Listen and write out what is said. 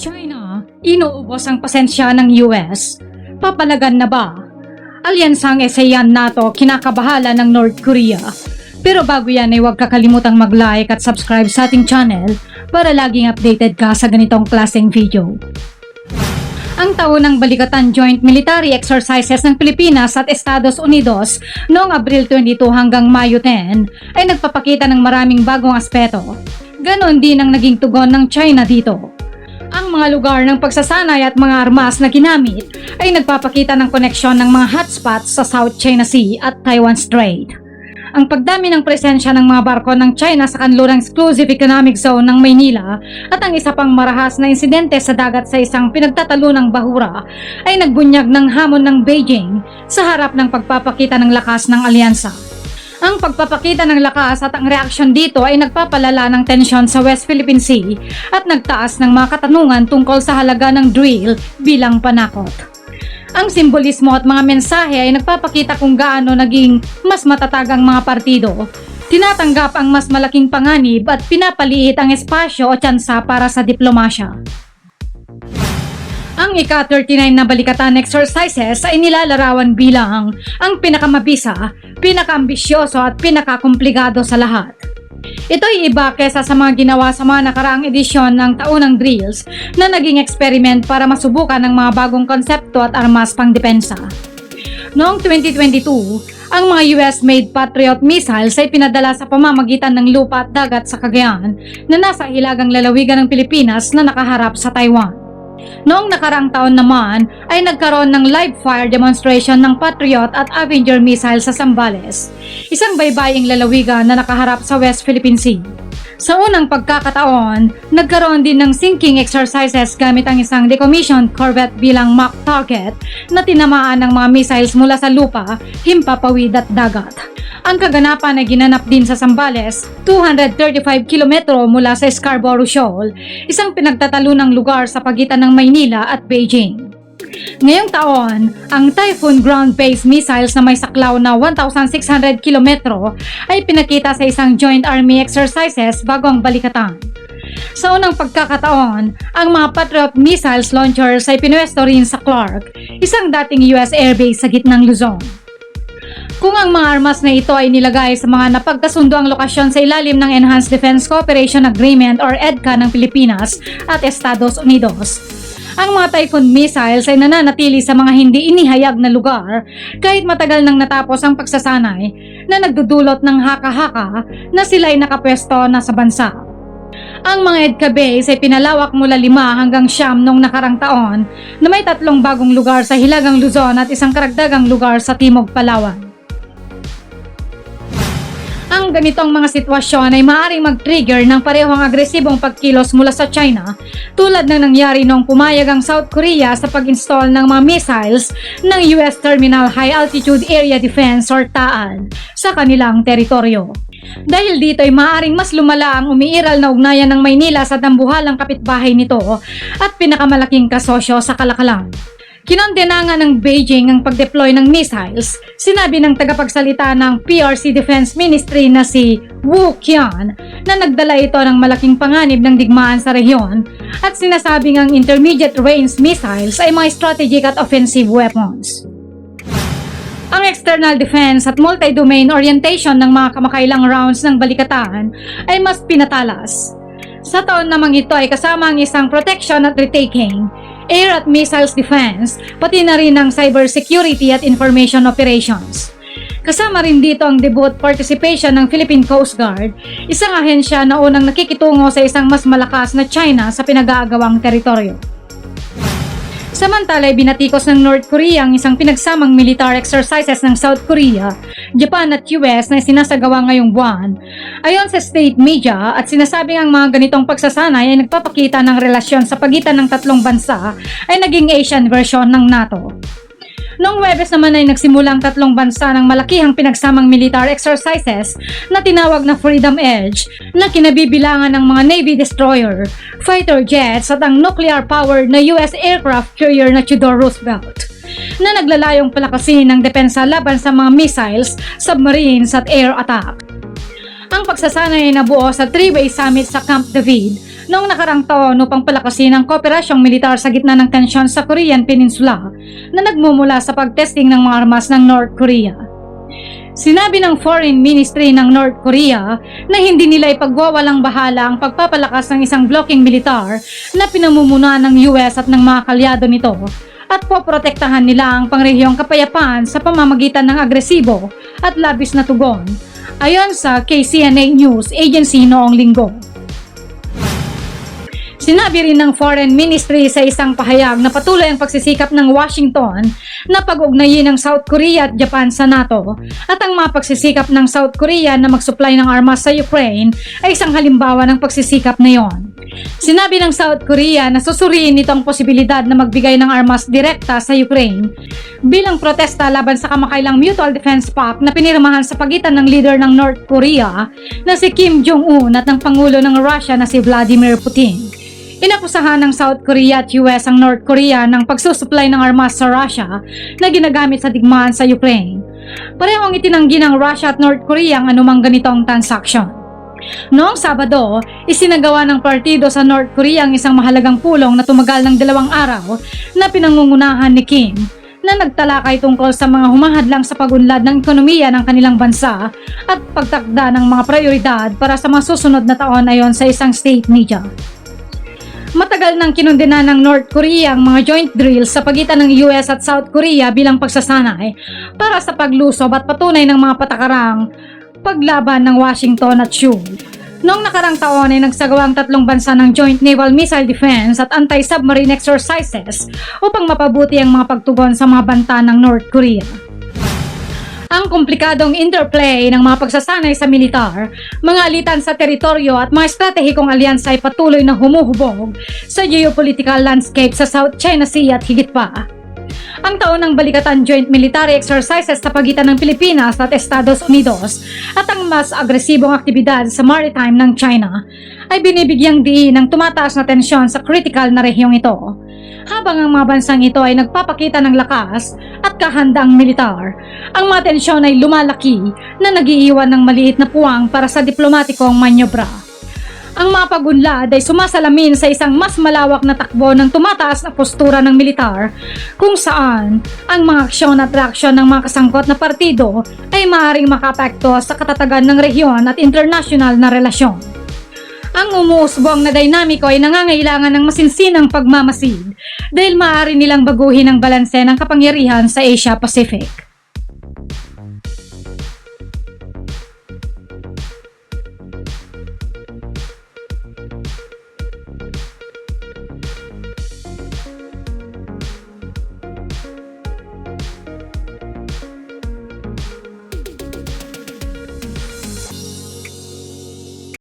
China, inuubos ang pasensya ng US. Papalagan na ba? Alyansang ASEAN NATO kinakabahala ng North Korea. Pero bago yan ay huwag kakalimutang mag-like at subscribe sa ating channel para laging updated ka sa ganitong klaseng video. Ang taon ng Balikatan Joint Military Exercises ng Pilipinas at Estados Unidos noong Abril 22 hanggang Mayo 10 ay nagpapakita ng maraming bagong aspeto. Ganon din ang naging tugon ng China dito. Ang mga lugar ng pagsasanay at mga armas na ginamit ay nagpapakita ng koneksyon ng mga hotspots sa South China Sea at Taiwan Strait. Ang pagdami ng presensya ng mga barko ng China sa kanlurang exclusive economic zone ng Maynila at ang isa pang marahas na insidente sa dagat sa isang pinagtatalunang bahura ay nagbunyag ng hamon ng Beijing sa harap ng pagpapakita ng lakas ng alyansa. Ang pagpapakita ng lakas at ang reaksyon dito ay nagpapalala ng tensyon sa West Philippine Sea at nagtaas ng mga katanungan tungkol sa halaga ng drill bilang panakot. Ang simbolismo at mga mensahe ay nagpapakita kung gaano naging mas matatag ang mga partido. Tinatanggap ang mas malaking panganib at pinapaliit ang espasyo o tsansa para sa diplomasya. Ang ika-39 na balikatan exercises ay nilalarawan bilang ang pinakamabisa, pinakaambisyoso at pinakakomplikado sa lahat. Ito ay iba kesa sa mga ginawa sa mga nakaraang edisyon ng taunang drills na naging experiment para masubukan ng mga bagong konsepto at armas pang depensa. Noong 2022, ang mga US-made Patriot missiles ay pinadala sa pamamagitan ng lupa at dagat sa Cagayan na nasa hilagang lalawigan ng Pilipinas na nakaharap sa Taiwan. Noong nakaraang taon naman ay nagkaroon ng live fire demonstration ng Patriot at Avenger missile sa Zambales, isang baybaying lalawigan na nakaharap sa West Philippine Sea. Sa unang pagkakataon, nagkaroon din ng sinking exercises gamit ang isang decommissioned corvette bilang mock target na tinamaan ng mga missiles mula sa lupa, himpapawid at dagat. Ang kaganapan ay ginanap din sa Zambales, 235 kilometro mula sa Scarborough Shoal, isang pinagtatalunang lugar sa pagitan ng Maynila at Beijing. Ngayong taon, ang Typhoon ground-based missiles na may saklaw na 1,600 kilometro ay pinakita sa isang joint army exercises bago ang balikatan. Sa unang pagkakataon, ang mga Patriot missiles launchers ay pinwesto rin sa Clark, isang dating US airbase sa gitnang Luzon. Kung ang mga armas na ito ay nilagay sa mga napagkasundo ang lokasyon sa ilalim ng Enhanced Defense Cooperation Agreement or EDCA ng Pilipinas at Estados Unidos, ang mga Typhoon missiles ay nananatili sa mga hindi inihayag na lugar kahit matagal nang natapos ang pagsasanay na nagdudulot ng haka-haka na sila ay nakapwesto na sa bansa. Ang mga EDCA base ay pinalawak mula lima hanggang siyam noong nakarang taon na may tatlong bagong lugar sa Hilagang Luzon at isang karagdagang lugar sa Timog, Palawan. Ang ganitong mga sitwasyon ay maaaring mag-trigger ng parehong agresibong pagkilos mula sa China tulad ng nangyari noong pumayag ang South Korea sa pag-install ng mga missiles ng US Terminal High Altitude Area Defense or TAAD sa kanilang teritoryo. Dahil dito ay maaaring mas lumala ang umiiral na ugnayan ng Maynila sa dambuhalang kapitbahay nito at pinakamalaking kasosyo sa kalakalan. Kinondena nga ng Beijing ang pag-deploy ng missiles, sinabi ng tagapagsalita ng PRC Defense Ministry na si Wu Qian na nagdala ito ng malaking panganib ng digmaan sa rehiyon at sinasabing ang intermediate range missiles ay mga strategic at offensive weapons. Ang external defense at multi-domain orientation ng mga kamakailang rounds ng balikatan ay mas pinatalas. Sa taon namang ito ay kasama ang isang protection at retaking, air at missiles defense, pati na rin ang cybersecurity at information operations. Kasama rin dito ang debut participation ng Philippine Coast Guard, isang ahensya na unang nakikitungo sa isang mas malakas na China sa pinag-aagawang teritoryo. Samantala, binatikos ng North Korea ang isang pinagsamang military exercises ng South Korea, Japan at US na sinasagawa ngayong buwan. Ayon sa state media at sinasabing ang mga ganitong pagsasanay ay nagpapakita ng relasyon sa pagitan ng tatlong bansa ay naging Asian version ng NATO. Noong Webes naman ay nagsimula ang tatlong bansa ng malakihang pinagsamang military exercises na tinawag na Freedom Edge na kinabibilangan ng mga Navy destroyer, fighter jets at ang nuclear-powered na US aircraft carrier na Theodore Roosevelt na naglalayong palakasin ng depensa laban sa mga missiles, submarines at air attack. Ang pagsasanay ay nabuo sa three-way summit sa Camp David noong nakarang taon upang palakasin ang kooperasyong militar sa gitna ng tensyon sa Korean Peninsula na nagmumula sa pagtesting ng mga armas ng North Korea. Sinabi ng Foreign Ministry ng North Korea na hindi nila ipagwawalang bahala ang pagpapalakas ng isang blocking militar na pinamumunuan ng US at ng mga kalyado nito at poprotektahan nila ang pangrehiyong kapayapaan sa pamamagitan ng agresibo at labis na tugon, ayon sa KCNA News Agency noong linggo. Sinabi rin ng Foreign Ministry sa isang pahayag na patuloy ang pagsisikap ng Washington na pag-ugnayin ng South Korea at Japan sa NATO at ang mga pagsisikap ng South Korea na mag-supply ng armas sa Ukraine ay isang halimbawa ng pagsisikap na yon. Sinabi ng South Korea na susuriin nito ang posibilidad na magbigay ng armas direkta sa Ukraine bilang protesta laban sa kamakailang Mutual Defense Pact na pinirmahan sa pagitan ng leader ng North Korea na si Kim Jong-un at ng Pangulo ng Russia na si Vladimir Putin. Inakusahan ng South Korea at US ang North Korea ng pagsusupply ng armas sa Russia na ginagamit sa digmaan sa Ukraine. Parehong itinanggi ng Russia at North Korea ang anumang ganitong transaksyon. Noong Sabado, isinagawa ng partido sa North Korea ang isang mahalagang pulong na tumagal ng dalawang araw na pinangungunahan ni Kim na nagtalakay tungkol sa mga humahadlang sa pagunlad ng ekonomiya ng kanilang bansa at pagtakda ng mga prioridad para sa mga susunod na taon ayon sa isang state media. Matagal nang kinundina ng North Korea ang mga joint drills sa pagitan ng US at South Korea bilang pagsasanay para sa paglusob at patunay ng mga patakarang paglaban ng Washington at Seoul. Noong nakarang taon ay nagsagawa ang tatlong bansa ng Joint Naval Missile Defense at Anti-Submarine Exercises upang mapabuti ang mga pagtugon sa mga banta ng North Korea ang komplikadong interplay ng mga pagsasanay sa militar, mga alitan sa teritoryo at mga estratehikong alyansa ay patuloy na humuhubog sa geopolitical landscape sa South China Sea at higit pa. Ang taon ng Balikatan Joint Military Exercises sa pagitan ng Pilipinas at Estados Unidos at ang mas agresibong aktibidad sa maritime ng China ay binibigyang diin ng tumataas na tensyon sa critical na rehiyong ito habang ang mga bansang ito ay nagpapakita ng lakas at kahandaang militar, ang mga tensyon ay lumalaki na nagiiwan ng maliit na puwang para sa diplomatikong manyobra. Ang mga pagunlad ay sumasalamin sa isang mas malawak na takbo ng tumataas na postura ng militar kung saan ang mga aksyon at reaksyon ng mga kasangkot na partido ay maaaring makapekto sa katatagan ng rehiyon at internasyonal na relasyon. Ang umuusbong na dinamiko ay nangangailangan ng masinsinang pagmamasid dahil maaari nilang baguhin ang balanse ng kapangyarihan sa Asia Pacific.